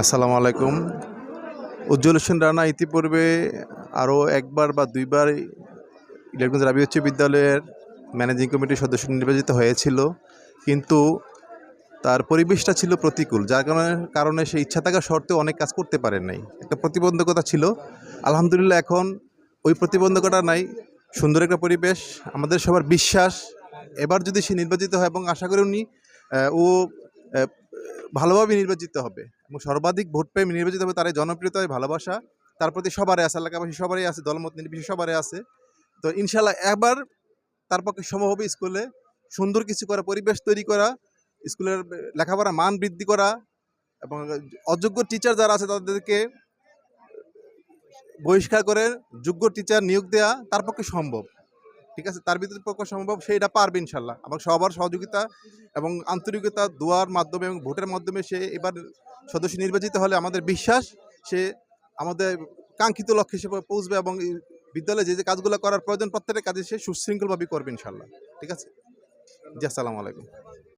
আসসালামু আলাইকুম। উজ্জ্বল হোসেন রানা ইতিপূর্বে আরও একবার বা দুইবার ইলেকগঞ্জ রাবি উচ্চ বিদ্যালয়ের ম্যানেজিং কমিটির সদস্য নির্বাচিত হয়েছিল, কিন্তু তার পরিবেশটা ছিল প্রতিকূল, যার কারণে কারণে সে ইচ্ছা থাকা সত্ত্বেও অনেক কাজ করতে পারে নাই। একটা প্রতিবন্ধকতা ছিল। আলহামদুলিল্লাহ এখন ওই প্রতিবন্ধকতা নাই। সুন্দর একটা পরিবেশ, আমাদের সবার বিশ্বাস। এবার যদি সে নির্বাচিত হয়, এবং আশা করি উনি ও ভালোভাবে নির্বাচিত হবে এবং সর্বাধিক ভোট পেয়ে নির্বাচিত হবে তার জনপ্রিয়তা, ভালোবাসা, তার প্রতি সবারই আছে এলাকাবাসী সবারই আছে, দলমত নির্বিশেষে সবারই আছে। তো ইনশাল্লাহ একবার তার পক্ষে সম্ভব হবে স্কুলে সুন্দর কিছু করা, পরিবেশ তৈরি করা, স্কুলের লেখাপড়া মান বৃদ্ধি করা এবং অযোগ্য টিচার যারা আছে তাদেরকে বহিষ্কার করে যোগ্য টিচার নিয়োগ দেওয়া তার পক্ষে সম্ভব। ঠিক আছে? তার ভিতরে প্রকাশ সম্ভব সেইটা পারবে ইনশাল্লাহ। এবং সবার সহযোগিতা এবং আন্তরিকতা দোয়ার মাধ্যমে এবং ভোটের মাধ্যমে সে এবার সদস্য নির্বাচিত হলে আমাদের বিশ্বাস, সে আমাদের কাঙ্ক্ষিত লক্ষ্যে সে পৌঁছবে এবং বিদ্যালয়ে যে যে কাজগুলো করার প্রয়োজন প্রত্যেকটা কাজে সে সুশৃঙ্খলভাবে করবে ইনশাল্লাহ। ঠিক আছে? জি, আসসালামু আলাইকুম।